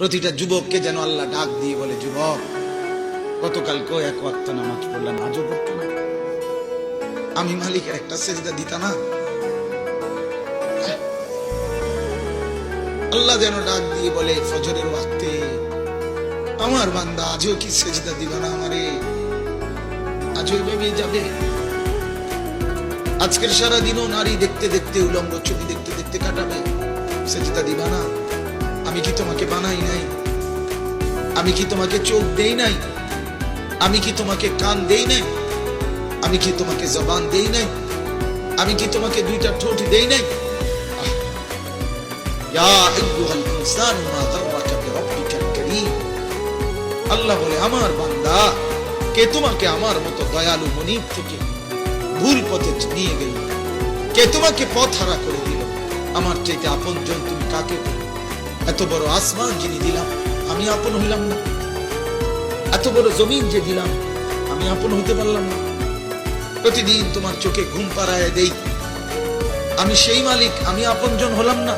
প্রতিটা যুবককে যেন আল্লাহ ডাক দিয়ে বলে, যুবক গতকালকেও এক ওয়াক্ত নামাজ পড়লাম, আজও পড়তো না। আমি মালিকের একটা সেজদা দিতা না আল্লাহ যেন ডাক দিয়ে বলে, ফজরের ওয়াক্তে আমার বান্দা আজও কি সেজদা দিবা না আমারে? আজও এভাবে যাবে। আজকের সারা দিনও নারী দেখতে দেখতে, উলঙ্গ ছবি দেখতে দেখতে কাটাবে। সেজদা দিবা না। আমি কি তোমাকে বানাই নাই? আমি কি তোমাকে চোখ দেই নাই? আমি কি তোমাকে কান দেই নাই? আমি কি তোমাকে জবান দেই নাই? আমি কি তোমাকে দুইটা ঠোঁট দেই নাই? আল্লাহ বলে, আমার বান্দা, কে তোমাকে আমার মতো দয়ালু মনিব থেকে ভুল পথে নিয়ে গেল? কে তোমাকে পথ হারা করে দিল? আমার চাইতে আপন জন তুমি কাকে পেলে? এত বড় আসমান যিনি দিলাম, আমি আপন হইলাম না। এত বড় জমিন যে দিলাম, আমি আপন হইতে পারলাম না। প্রতিদিন তোমার চোখে ঘুম পাড়ায় দেই। আমি সেই মালিক, আমি আপনজন হলাম না।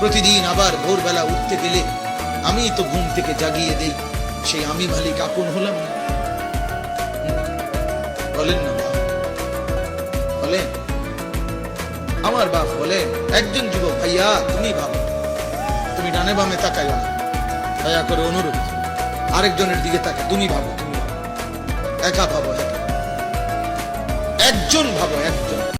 প্রতিদিন আবার ভোরবেলা উঠতে গেলে আমি তো ঘুম থেকে জাগিয়ে দেই সেই আমি মালিক, আপন হলাম না। বলেন না বলেন। আমার বাপ বলেন, একজন যুবক, ভাইয়া, তুমি ভাবো। তুমি ডানে বামে তাকাইও না। দয়া করে অনুরোধ। আরেকজনের দিকে তাকে তুমি ভাবো, তুমি একা ভাবো, একা। একজন ভাবো, একজন।